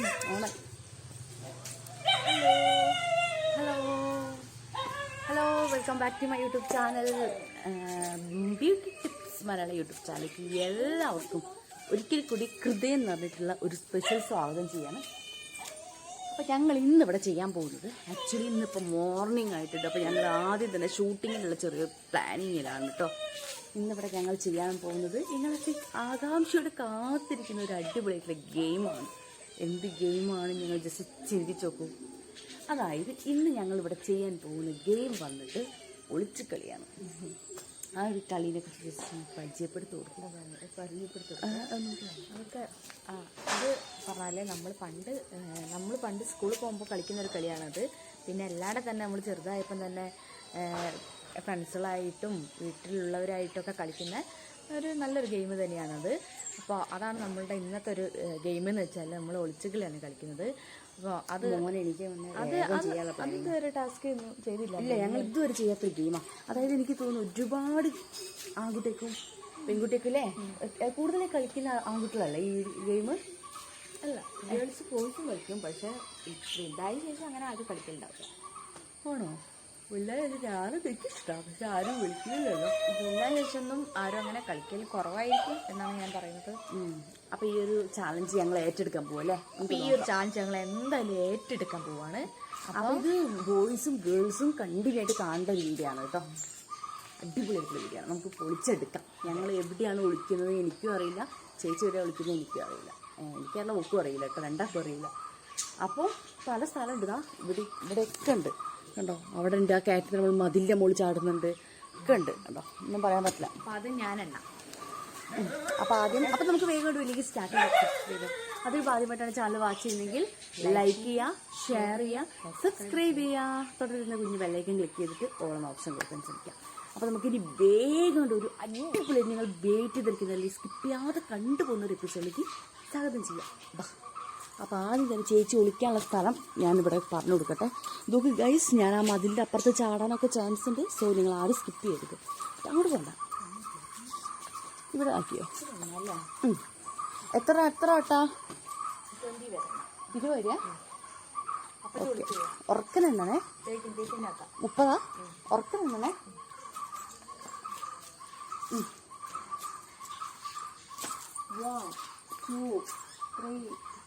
Hello hello welcome back to my YouTube channel beauty tips Malayalam YouTube ചാനലിലേക്ക് എല്ലാവർക്കും ഒരിക്കൽ കൂടി ഹൃദയം എന്ന് പറഞ്ഞിട്ടുള്ള ഒരു സ്പെഷ്യൽ സ്വാഗതം ചെയ്യാണ്. അപ്പോൾ ഞങ്ങൾ ഇന്ന് ഇവിടെ ചെയ്യാൻ പോകുന്നത് ആക്ച്വലി ഇന്നിപ്പോൾ മോർണിംഗ് ആയിട്ടുണ്ട്. അപ്പോൾ ഞങ്ങൾ ആദ്യം തന്നെ ഷൂട്ടിങ്ങിനുള്ള ചെറിയ പ്ലാനിങ്ങിലാണ് കേട്ടോ ഇന്നിവിടെ ഞങ്ങൾ ചെയ്യാൻ പോകുന്നത് ഞങ്ങളൊക്കെ ആകാംക്ഷയോടെ കാത്തിരിക്കുന്ന ഒരു അടിപൊളിയായിട്ടുള്ള ഗെയിമാണ് എന്ത് ഗെയിമാണ് ഞങ്ങൾ ജസ്റ്റ് ചിന്തിച്ചു നോക്കൂ. അതായത് ഇന്ന് ഞങ്ങൾ ഇവിടെ ചെയ്യാൻ പോകുന്ന ഗെയിം വന്നിട്ട് ഒളിച്ചു കളിയാണ്. ആ ഒരു കളീനെ കുറിച്ച് ജസ്റ്റ് പരിചയപ്പെടുത്തി ആ അത് പറഞ്ഞാലേ നമ്മൾ പണ്ട് നമ്മൾ പണ്ട് സ്കൂളിൽ പോകുമ്പോൾ കളിക്കുന്ന ഒരു കളിയാണത്. പിന്നെ എല്ലാവരുടെ തന്നെ നമ്മൾ ചെറുതായപ്പം തന്നെ ഫ്രണ്ട്സുകളായിട്ടും വീട്ടിലുള്ളവരായിട്ടൊക്കെ കളിക്കുന്ന ഒരു നല്ലൊരു ഗെയിം തന്നെയാണത്. അപ്പോൾ അതാണ് നമ്മളുടെ ഇന്നത്തെ ഒരു ഗെയിം എന്ന് വെച്ചാൽ നമ്മൾ ഒളിച്ചുകളിയാണ് കളിക്കുന്നത്. അപ്പോൾ അത് എനിക്ക് അത് അത് ഇതുവരെ ടാസ്ക് ഒന്നും ചെയ്തില്ല. ഇല്ല ഞങ്ങൾ ഇതുവരെ ചെയ്യാത്തൊരു ഗെയിമാണ് അതായത് എനിക്ക് തോന്നുന്നു ഒരുപാട് ആൺകുട്ടിക്കും പെൺകുട്ടിക്കും അല്ലേ കൂടുതൽ കളിക്കുന്ന ആൺകുട്ടികളല്ലേ ഈ ഗെയിം അല്ല ഗേൾസ് ബോയ്സും കളിക്കും. പക്ഷേ വലുതായ ശേഷം അങ്ങനെ ആരും കളിക്കലുണ്ടാവില്ല. ആണോ? പിള്ളേരെ എനിക്ക് ഇഷ്ടമാണ് പക്ഷെ ആരും വിളിക്കുന്നില്ലല്ലോ വലുതായ വെച്ചൊന്നും ആരും അങ്ങനെ കളിക്കൽ കുറവായിരിക്കും എന്നാണ് ഞാൻ പറയുന്നത്. അപ്പൊ ഈ ഒരു ചാലഞ്ച് ഞങ്ങൾ ഏറ്റെടുക്കാൻ പോവല്ലേ അപ്പൊ ഈ ഒരു ചാലഞ്ച് ഞങ്ങൾ എന്തായാലും ഏറ്റെടുക്കാൻ പോവാണ്. അപ്പൊ ഇത് ബോയ്സും ഗേൾസും കണ്ടിന്യൂയായിട്ട് കാണേണ്ട രീതിയാണ് വീഡിയോ കേട്ടോ. അടിപൊളിയായിട്ടുള്ള വീഡിയോ ആണ്. നമുക്ക് പൊളിച്ചെടുക്കാം. ഞങ്ങൾ എവിടെയാണ് ഒളിക്കുന്നത് എനിക്കും അറിയില്ല. ചേച്ചി എവിടെയാണ് ഒളിക്കുന്നത് എനിക്കും അറിയില്ല. എനിക്കറിയില്ല ഒക്കും അറിയില്ല കേട്ടോ. രണ്ടാൾക്കും അറിയില്ല. അപ്പോൾ പല സ്ഥലമുണ്ട് ഇതാ ഇവിടെ ഇവിടെയൊക്കെ ഉണ്ട്. കണ്ടോ? അവിടെ ഉണ്ട് ആ കയറ്റത്തിന് നമ്മൾ മതിലിന്റെ മുകളിൽ ചാടുന്നുണ്ട്. ഒക്കെ ഉണ്ട് കണ്ടോ? ഒന്നും പറയാൻ പറ്റില്ല. അപ്പൊ അത് ഞാനെണ്ണ അപ്പോൾ ആദ്യം അപ്പോൾ നമുക്ക് വേഗം ഒരു വലിയ സ്റ്റാർട്ട് ചെയ്യാം. അതിൽ ആദ്യമായിട്ടാണ് ചാനൽ വാച്ച് ചെയ്യുന്നതെങ്കിൽ ലൈക്ക് ചെയ്യുക ഷെയർ ചെയ്യുക സബ്സ്ക്രൈബ് ചെയ്യുക തുടരുന്ന കുഞ്ഞ് ബെല്ലൈക്കൻ ക്ലിക്ക് ചെയ്തിട്ട് ഓണം ഓപ്ഷൻ കൊടുക്കാൻ ശ്രമിക്കാം. അപ്പോൾ നമുക്കിനി വേഗം ഒരു അടിപൊളി നിങ്ങൾ വെയിറ്റ് ചെയ്തിരിക്കുന്ന അല്ലെങ്കിൽ സ്കിപ്പ് ചെയ്യാതെ കണ്ടുപോകുന്ന ഒരു എപ്പിസോഡിലേക്ക് സ്വാഗതം ചെയ്യാം. ബാ. അപ്പോൾ ആദ്യം തന്നെ ചേച്ചി ഒളിക്കാനുള്ള സ്ഥലം ഞാനിവിടെ പറഞ്ഞു കൊടുക്കട്ടെ. ഇതൊക്കെ ഗൈസ് ഞാൻ ആ മതിലിന്റെ അപ്പുറത്ത് ചാടാനൊക്കെ ചാൻസ് ഉണ്ട്. സോ നിങ്ങൾ ആരും സ്കിപ്പ് ചെയ്തത് അങ്ങോട്ട് പോണ്ട. ഇവിടെ ആക്കിയോ. എത്ര എത്ര വട്ടാ? ഇരുപത് വരെയാ ഓക്കെ ഉറക്കനെണ്ണേ മുപ്പതാ? ഉറക്കനെണ്ണേ one two, three,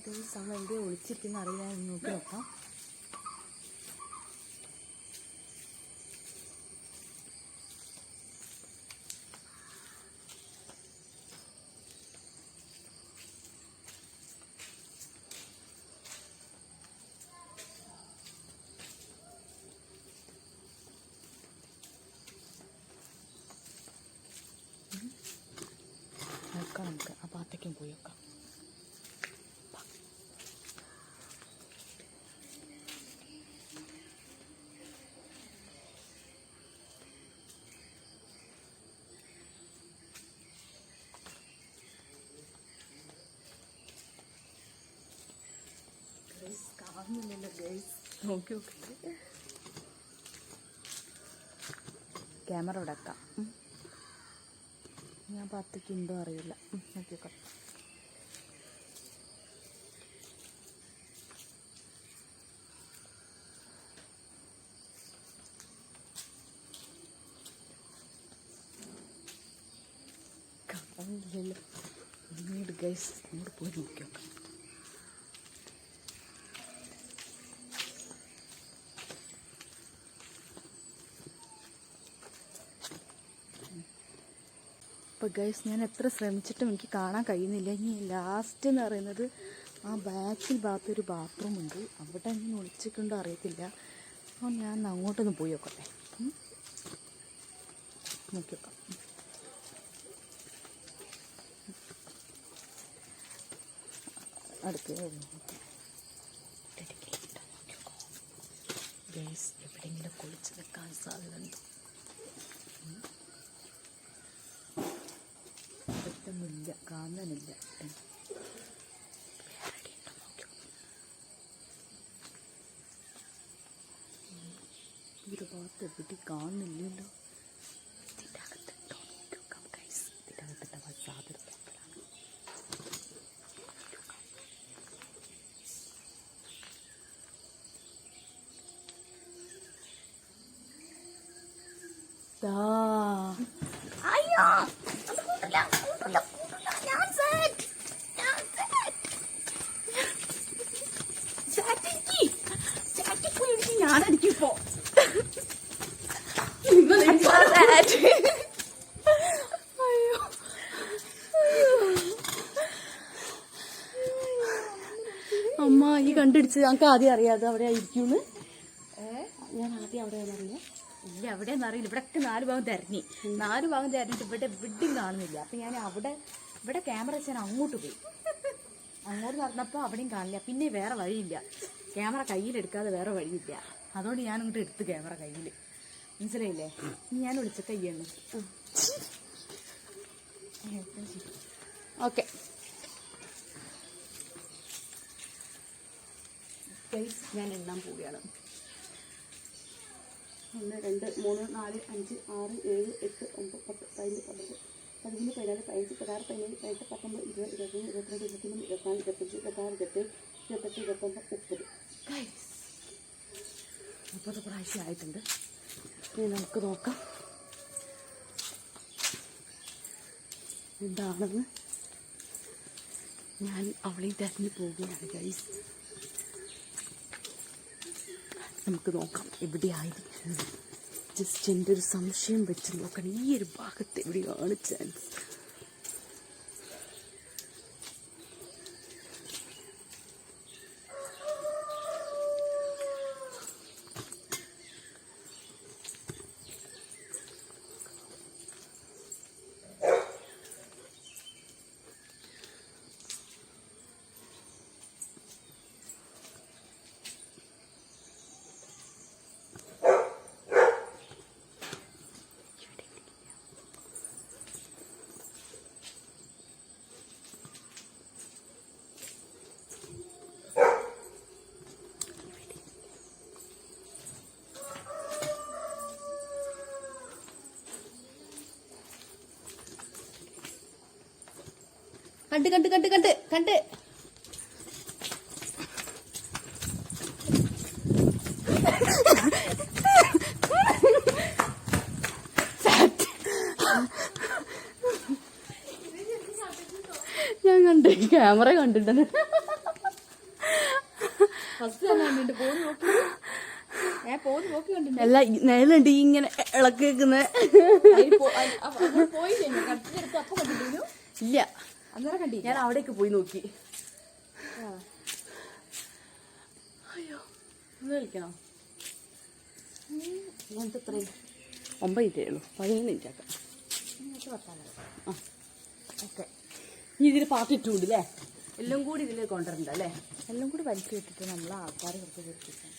ഇപ്പോൾ ഗൈസ് അവൾ എവിടെയോ ഒളിച്ചിരിക്കുന്ന അറിയില്ല എന്ന് നോക്കി നോക്കാം നോക്കാം നമുക്ക് ആ ഭാഗത്തേക്കും പോയി നോക്കാം നോക്കി ക്യാമറ ഇവിടെ ഞാൻ പത്തേക്ക് ഉണ്ടോ അറിയില്ല. നോക്കി നോക്കാം കാണുന്നില്ലല്ലോ പോയി നോക്കി നോക്കാം അപ്പോൾ ഗൈസ് ഞാൻ എത്ര ശ്രമിച്ചിട്ടും എനിക്ക് കാണാൻ കഴിയുന്നില്ല. ഇനി ലാസ്റ്റ് എന്ന് പറയുന്നത് ആ ബാക്കിൽ ഭാഗത്ത് ഒരു ബാത്റൂം ഉണ്ട്. അവിടെ ഇങ്ങനെ ഒളിച്ചിട്ടുണ്ടോ അറിയത്തില്ല. അപ്പോൾ ഞാൻ അങ്ങോട്ടൊന്ന് പോയി നോക്കട്ടെ. നോക്കി നോക്കാം. അടുത്ത് ഗൈസ് എവിടെയെങ്കിലും കുളിച്ച് നിൽക്കാൻ സാധ്യതയുണ്ട്? പറ്റുന്നില്ല കാണാനില്ല ഒരു ഭാഗത്ത് എവിടെ കാണുന്നില്ലല്ലോ. ഇതിന്റെ അകത്തുണ്ടോ നോക്കി നോക്കാം ഗൈസ് ഇതിന്റെ അകത്തുണ്ടാവാൻ സാധ്യത കൂടുതലാണ് ദാ. അയ്യോ അത് കൂട്ടില്ല, കൂട്ടില്ല, കൂട്ടില്ല. ഞാൻ set. ഞാൻ set. Set എനിക്ക്. Set പോയി എനിക്ക് ഞാനടിക്കും ഇപ്പോ. നിങ്ങൾ എനിക്ക് set. അയ്യോ. അമ്മ ഈ കണ്ടുപിടിച്ച് ഞങ്ങൾക്ക് ആദ്യം അറിയാതെ അവിടെ ആയിരിക്കും ഞാൻ ആദ്യം അവിടെ അറിയാം ഇല്ല എവിടെയെന്ന് അറിയില്ല. ഇവിടെയൊക്കെ നാല് ഭാഗം തിരഞ്ഞി. നാല് ഭാഗം തിരഞ്ഞിട്ട് ഇവിടെ എവിടെയും കാണുന്നില്ല. അപ്പൊ ഞാൻ അവിടെ ഇവിടെ ക്യാമറ വെച്ചാൽ അങ്ങോട്ട് പോയി. അങ്ങോട്ട് നടന്നപ്പോൾ അവിടെയും കാണില്ല. പിന്നെ വേറെ വഴിയില്ല. ക്യാമറ കയ്യിലെടുക്കാതെ വേറെ വഴിയില്ല. അതുകൊണ്ട് ഞാൻ ഇങ്ങോട്ട് എടുത്ത് ക്യാമറ കയ്യിൽ മനസ്സിലായില്ലേ? ഞാൻ വിളിച്ചിട്ട് കയ്യാണ് ഓക്കെ ഞാൻ എണ്ണാൻ പോവുകയാണ്. ഒന്ന് രണ്ട് മൂന്ന് നാല് അഞ്ച് ആറ് ഏഴ് എട്ട് ഒമ്പത് പത്ത് പതിനഞ്ച് പന്ത്രണ്ട് പതിമൂന്ന് പതിനാല് പതിനഞ്ച് പതിനാറ് പതിനേഴ് പതിനെട്ട് പത്തൊമ്പത് ഇരുപത് ഇരുപത്തൊന്ന് ഇരുപത്തിരണ്ട് ഇരുപത്തിമൂന്ന് ഇരുപത്തിനാല് ഇരുപത്തഞ്ച് ഇരുപത്താറ് ഇരുപത്തേഴ് ഇരുപത്തെട്ട് ഇരുപത്തൊമ്പത് മുപ്പത്. മുപ്പത് പ്രാവശ്യം ആയിട്ടുണ്ട്. ഇനി നമുക്ക് നോക്കാം. എന്താണെന്ന് ഞാൻ അവളെയും തിരഞ്ഞു പോവുകയാണ് ഗൈസ് നമുക്ക് നോക്കാം. എവിടെയായിരിക്കും? ജസ്റ്റ് എന്റെ ഒരു സംശയം വെച്ച് നോക്കണം. ഈ ഒരു ഭാഗത്ത് എവിടെയാണ് ചാൻസ് കണ്ട് കണ്ട് കണ്ട് കണ്ട് കണ്ട്. ഞാൻ കണ്ട്. ക്യാമറ കണ്ടിട്ടുണ്ട്. ഫസ്റ്റ് തന്നെ കണ്ടിട്ട് പോന്ന് നോക്കി. ഞാൻ പോന്ന് നോക്കി കണ്ടിട്ട് അല്ല ഈ ഇങ്ങനെ ഇളക്കി കണ്ടിട്ടു ഇല്ല. അന്നേരം കണ്ടി ഞാൻ അവിടേക്ക് പോയി നോക്കി. അയ്യോ ഒന്ന് വിളിക്കണോ ഞാൻ എത്രയും ഒമ്പത് മിനിറ്റേ ഉള്ളൂ പതിനൊന്ന് മിനിറ്റ് ആക്കാം. ആ. ഓക്കെ. ഇനി ഇതിൽ പാട്ടിട്ടുണ്ട് അല്ലേ എല്ലാം കൂടി ഇതിൽ കൊണ്ടുവരണ്ട അല്ലേ? എല്ലാം കൂടി വലിച്ചു വിട്ടിട്ട് നമ്മൾ ആൾക്കാർ കുറച്ച് കുറിച്ചിട്ടാണ്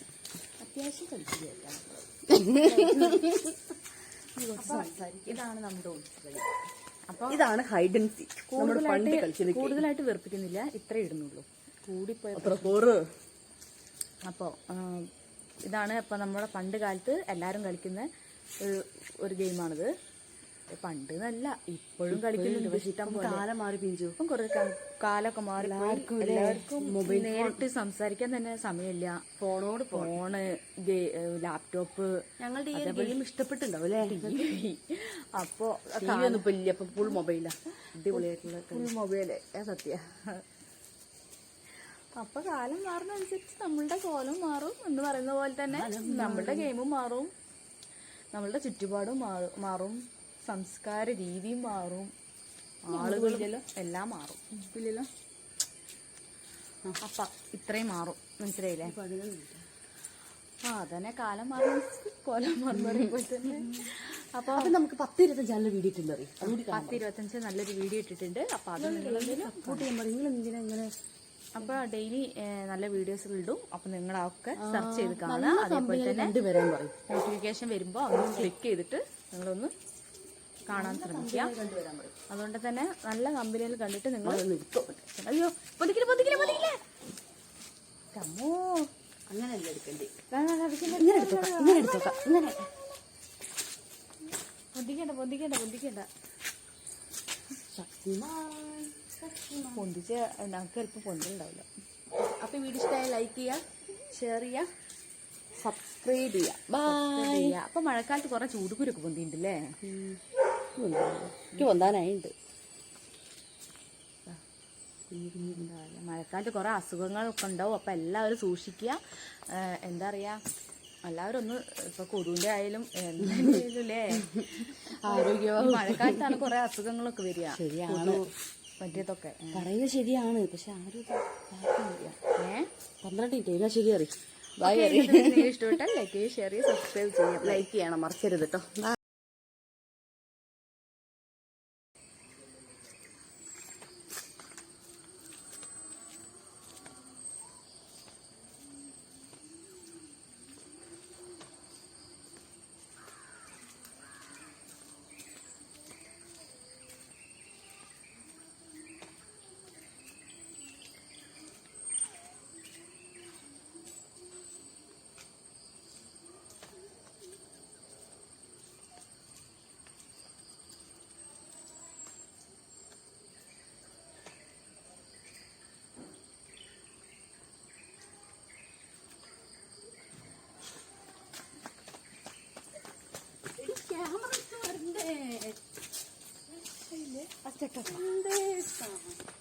അത്യാവശ്യം കഴിച്ചു കേൾക്കാം ഇതാണ് നമ്മുടെ അപ്പൊ ഇതാണ് ഹൈഡ് ആൻഡ് സീക്ക് കൂടുതലായിട്ട് വെറുപ്പിക്കുന്നില്ല ഇത്ര ഇടുന്നുള്ളൂ. കൂടിപ്പോയ അപ്പോൾ ഇതാണ് അപ്പോൾ നമ്മുടെ പണ്ട് കാലത്ത് എല്ലാരും കളിക്കുന്ന ഒരു ഗെയിമാണിത് പണ്ട് എന്നല്ല ഇപ്പോഴും കളിക്കുന്നുണ്ട് പക്ഷെ കാലം മാറി പിഞ്ചു. ഇപ്പം കുറെ കാലൊക്കെ മാറി എല്ലാവർക്കും മൊബൈൽ നേരിട്ട് സംസാരിക്കാൻ തന്നെ സമയമില്ല. ഫോണോട് ഫോണ് ലാപ്ടോപ്പ് ഞങ്ങളുടെ ഈ ഗെയിം ഇഷ്ടപ്പെട്ടുണ്ടാവും അല്ലേ? അപ്പോ ഒന്നും ഇപ്പൊ ഇല്ല ഇപ്പൊ ഫുൾ മൊബൈലാ അടിപൊളിയായിട്ടുള്ള ഫുൾ മൊബൈൽ സത്യ. അപ്പൊ കാലം മാറുന്നതനുസരിച്ച് നമ്മളുടെ കോലം മാറും എന്ന് പറയുന്ന പോലെ തന്നെ നമ്മളുടെ ഗെയിമും മാറും. നമ്മളുടെ ചുറ്റുപാടും മാറും. സംസ്കാര രീതിയും മാറും. ആളുകളും എല്ലാം മാറും. ഇല്ലല്ലോ അപ്പ ഇത്രയും മാറും. മനസ്സിലായില്ലേ? ആ അതന്നെ കാലം മാറും. കോലം മാറും പറയുമ്പോൾ തന്നെ. അപ്പൊ അത് നമുക്ക് പത്ത് നല്ല വീഡിയോ അതുകൂടി പത്ത് ഇരുപത്തഞ്ച് നല്ലൊരു വീഡിയോ ഇട്ടിട്ടുണ്ട്. അപ്പൊ അത് നിങ്ങൾ സപ്പോർട്ട് ചെയ്യാൻ പറയും നിങ്ങൾ എന്തിനാ ഇങ്ങനെ അപ്പൊ ഡെയിലി നല്ല വീഡിയോസ് ഇടും. അപ്പൊ നിങ്ങൾ ഒക്കെ സെർച്ച് ചെയ്ത് കാണാം അതേപോലെ തന്നെ നോട്ടിഫിക്കേഷൻ വരുമ്പോൾ അതൊന്ന് ക്ലിക്ക് ചെയ്തിട്ട് നിങ്ങളൊന്ന് കാണാൻ ശ്രമിക്കുക. അതുകൊണ്ട് തന്നെ നല്ല കമ്പനിയിൽ കണ്ടിട്ട് നിങ്ങൾ അയ്യോ പൊതിക്കില്ല പൊതിക്കില്ല പൊതിക്കില്ല. പൊന്തിക്കണ്ട പൊന്തിക്കണ്ട പൊന്തിക്കണ്ട ശക്തിമാൻ പൊന്തിച്ച് നമുക്ക് ചിലപ്പോൾ പൊന്തിണ്ടാവില്ല അപ്പൊ വീഡിയോ ഇഷ്ടമായ ലൈക്ക് ചെയ്യുക ഷെയർ ചെയ്യുക സബ്സ്ക്രൈബ് ചെയ്യുക. ബൈ അപ്പൊ മഴക്കാലത്ത് കുറെ ചൂടുകുരൊക്കെ പൊന്തിണ്ടല്ലേ എനിക്ക് പൊന്താനായിണ്ട് മഴക്കാലത്ത് കുറെ അസുഖങ്ങളൊക്കെ ഉണ്ടാവും. അപ്പൊ എല്ലാവരും സൂക്ഷിക്കുക. എന്താ പറയാ എല്ലാവരും ഒന്ന് ഇപ്പൊ കൊതുവിന്റെ ആയാലും എന്തായാലും ആരോഗ്യവും മഴക്കാലത്താണ് കുറെ അസുഖങ്ങളൊക്കെ വരിക. ശരിയാണ്. പറ്റിയതൊക്കെ. പറയുന്നത് ശരിയാണ്. പക്ഷെ ആരും ഏ. ഏഹ് പന്ത്രണ്ട് മിനിറ്റ്. എന്നാ ശരിയറി ഇഷ്ടപ്പെട്ടാൽ ലൈക്ക് ഷെയർ സബ്സ്ക്രൈബ് ചെയ്യാം. ലൈക്ക് ചെയ്യണം. മറക്കരുത് കേട്ടോ Gerçekten. Şimdi tamam.